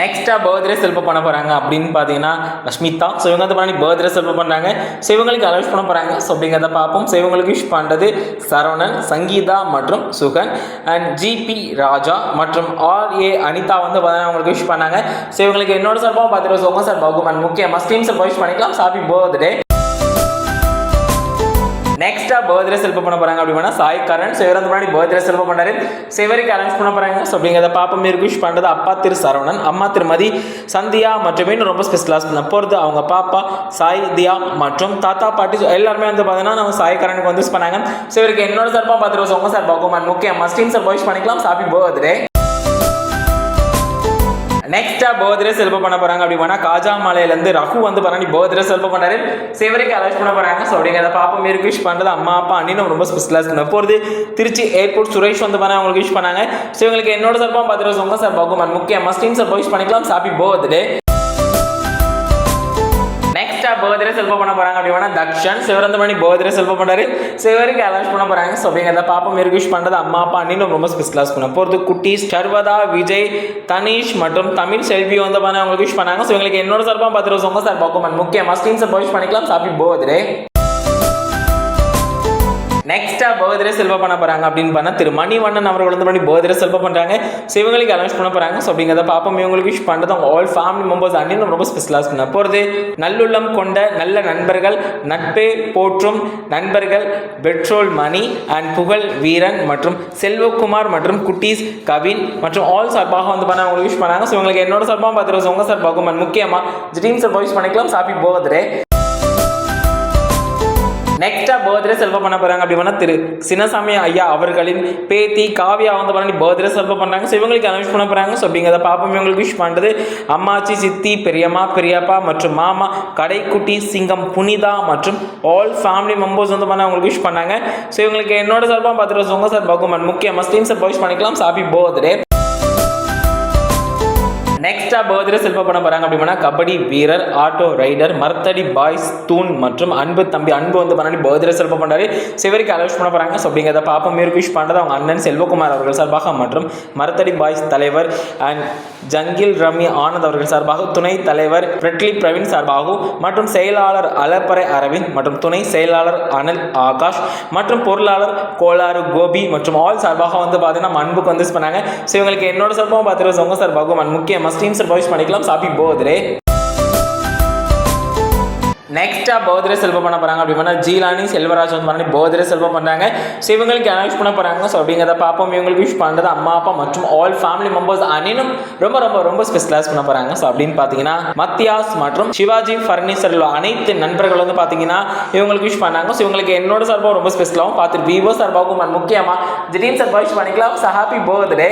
நெக்ஸ்ட்டாக பர்த்டே செல்ஃப பண்ண போகிறாங்க அப்படின்னு பார்த்தீங்கன்னா ஸ்மிதா ஸோ இவங்க வந்து பண்ணி பர்த்டே செல்ஃப பண்ணுறாங்க ஸோ இவங்களுக்கு அலௌஸ் பண்ண போகிறாங்க ஸோ அப்படிங்கிறத பார்ப்போம். ஸோ இவங்களுக்கு விஷ் பண்ணுறது சரவணன் சங்கீதா மற்றும் சுகன் அண்ட் ஜிபி ராஜா மற்றும் ஆர்ஏ அனிதா வந்து பார்த்தீங்கன்னா அவங்களுக்கு விஷ் பண்ணாங்க. ஸோ இவங்களுக்கு என்னோட சார்பாகவும் பார்த்துட்டு உங்கள் சார் பகுமன் முக்கியமாக ஸ்டீம் சார் விஷ் பண்ணிக்கலாம். ஹாப்பி பர்த்டே நெக்ஸ்டா பர்த்டே செல்ஃப பண்ண போறாங்க அப்படின்னா சாய் கரண் ஸோ இவர் வந்து முன்னாடி பர்த்டே செல்ஃப பண்ணாரு ஸோ இவருக்கு பண்ண போறாங்க. ஸோ அப்படிங்கிறத பாப்பா மீர் விஷ் பண்ணுறது அப்பா திரு சரவணன் அம்மா திருமதி சந்தியா மற்றும் இன்னும் ரொம்ப ஸ்பெஷலாக பண்ண போகிறது அவங்க பாப்பா சாய் தியா மற்றும் தாத்தா பாட்டி எல்லாருமே வந்து பார்த்தீங்கன்னா நம்ம சாய் கரனுக்கு வந்து பண்ணாங்க. ஸோ இவருக்கு என்னோட சார்பாக பார்த்துருவோம் உங்க சார் பார்க்கும் முக்கியமாக ஸ்டீம் சார் விஷ் பண்ணிக்கலாம். ஹாப்பி பர்த்டே நெக்ஸ்டா பர்த்டே செல்ப பண்ண போறாங்க. அப்படின்னா காஜா மாலையிலேருந்து ரகு வந்து பண்ணி பர்த்டே செல்ப பண்ணாரு சிவருக்கு அலர்ட் பண்ண போறாங்க. ஸோ அப்படிங்கிறத பாப்பா மீருக்கு விஷ் பண்ணுறது அம்மா அப்பா அண்ணி ரொம்ப ஸ்பெஷலாக பண்ண போகிறது திருச்சி ஏர்போர்ட் சுரேஷ் வந்து பண்ண அவங்களுக்கு விஷ் பண்ணாங்க. ஸோ இவங்களுக்கு என்னோட சார்பாக பார்த்துட்டு உங்க சார் பகுமான் முக்கியமாக ஸ்டீம் சார் விஷ் பண்ணிக்கலாம். ஹாப்பி பர்த்டே பர்த்டே செல்ஃப பண்ண போறாங்க. அப்படின்னா தக்ஷன் சிவரந்தமணி பர்த்டே செல்ஃப பண்ணாரு சிவருக்கு அலௌன்ஸ் பண்ண போறாங்க. ஸோ அப்படிங்கிறத பாப்பா மீருக்கு விஷ் பண்ணுறது அம்மா அப்பா அண்ணின்னு ரொம்ப ஸ்பெஷலாக பண்ண போகிறது குட்டீஸ் சர்வதா விஜய் தனிஷ் மற்றும் தமிழ் செல்வி வந்து பண்ண அவங்களுக்கு விஷ் பண்ணாங்க. ஸோ இவங்களுக்கு என்னோட சார்பாக பார்த்துட்டு உங்க சார் பகுமான் முக்கியமாக ஸ்டீம் சார் விஷ் பண்ணிக்கலாம். ஹாப்பி பர்த்டே நெக்ஸ்டா பர்த்டே செல்வ பண்ண போறாங்க அப்படின்னு பண்ணா திரு மணிவண்ணன் அவர்கள் வந்து பண்ணி பர்த்டே செல்வ பண்றாங்க. ஸோ இவங்களுக்கு பண்ண போறாங்க. ஸோ அப்படிங்கிறத பாப்போம் இவங்களுக்கு விஷ் பண்ணுறது அவங்க ஆல் ஃபேமிலி மெம்பர்ஸ் அண்ணன் ரொம்ப ஸ்பெஷலாக பண்ண போகிறது நல்லுள்ளம் கொண்ட நல்ல நண்பர்கள் நட்பே போற்றும் நண்பர்கள் பெட்ரோல் மணி அண்ட் புகழ் வீரன் மற்றும் செல்வகுமார் மற்றும் குட்டீஸ் கவின் மற்றும் ஆல் சார்பாக வந்து பண்ண அவங்களுக்கு விஷ் பண்ணாங்க. ஸோ இவங்களுக்கு என்னோட சார்பாக பார்த்துருவோம். உங்க சார் அண்ட் முக்கியமாக ட்ரீம் சார் விஷ் பண்ணிக்கலாம். சாப்பி பர்த்டே நெக்ஸ்டா பர்த்டே செல்வ பண்ண போறாங்க அப்படின்னா திரு சின்னசாமி ஐயா அவர்களின் பேத்தி காவியா வந்து பண்ணி பர்த்டே செல்வ பண்றாங்க. ஸோ இவங்களுக்கு அனௌன்ஸ் பண்ண போறாங்க. ஸோ அப்படிங்கிறத பாப்போம் இவங்களுக்கு விஷ் பண்ணுறது அம்மாச்சி சித்தி பெரியம்மா பெரியப்பா மற்றும் மாமா கடைக்குட்டி சிங்கம் புனிதா மற்றும் ஆல் ஃபேமிலி மெம்பர்ஸ் வந்து பண்ண அவங்களுக்கு விஷ் பண்ணாங்க. ஸோ இவங்களுக்கு என்னோட சார்பாக பார்த்துட்டு உங்க சார். பகுமன் முக்கியமாக ஸ்டீம்ஸை சார் விஷ் பண்ணிக்கலாம். சாப்பி பர்த்டே நெக்ஸ்டா பர்த்டே சிற்ப பண்ண போறாங்க அப்படின்னா கபடி வீரர் ஆட்டோ ரைடர் மர்த்தடி பாய்ஸ் தூண் மற்றும் அன்பு தம்பி அன்பு வந்து பண்ணி பர்த்டே செல்ஃப பண்ணாரு சிவருக்கு அலோஸ் பண்ண போறாங்க. ஸோ அப்படிங்கிறத பாப்பா மீருக்கு விஷ் பண்ணுறது அவங்க அண்ணன் செல்வகுமார் அவர்கள் சார்பாக மற்றும் மரத்தடி பாய்ஸ் தலைவர் அண்ட் ஜங்கில் ரமி ஆனந்த் அவர்கள் சார்பாக துணை தலைவர் பிரெட்லி பிரவீன் சார்பாகவும் மற்றும் செயலாளர் அலப்பறை அரவிந்த் மற்றும் துணை செயலாளர் அனில் ஆகாஷ் மற்றும் பொருளாளர் கோலாறு கோபி மற்றும் ஆல் சார்பாக வந்து பார்த்தீங்கன்னா அன்புக்கு வந்து பண்ணாங்க. ஸோ இவங்களுக்கு என்னோட சார்பாகவும் பார்த்துட்டு உங்க சார்பாகவும் முக்கியமாக ஸ்டீம் வாய்ஸ் பண்ணிக்கலாம். Happy birthday. நெக்ஸ்டா பர்த்டே செல்வம் பண்ண போறாங்க அப்படின்னா ஜீலானி செல்வராஜ் வந்து பண்ணி பர்த்டே செல்வம் பண்றாங்க. ஸோ இவங்களுக்கு அனௌன்ஸ் பண்ண போறாங்க. ஸோ அப்படிங்கிறத பார்ப்போம். இவங்களுக்கு விஷ் பண்றது அம்மா அப்பா மற்றும் ஆல் ஃபேமிலி மெம்பர்ஸ் அனினும் ரொம்ப ரொம்ப ரொம்ப ஸ்பெஷலாஸ் பண்ண போறாங்க. ஸோ அப்படின்னு பார்த்தீங்கன்னா மத்தியாஸ் மற்றும் சிவாஜி ஃபர்னிச்சர்ல அனைத்து நண்பர்கள் வந்து பார்த்தீங்கன்னா இவங்களுக்கு விஷ் பண்ணாங்க. ஸோ இவங்களுக்கு என்னோட சார்பாக ரொம்ப ஸ்பெஷலாகவும் பார்த்துட்டு விவோ சார்பாகவும் முக்கியமாக திடீர்னு சார்பாக விஷ் பண்ணிக்கலாம். So happy birthday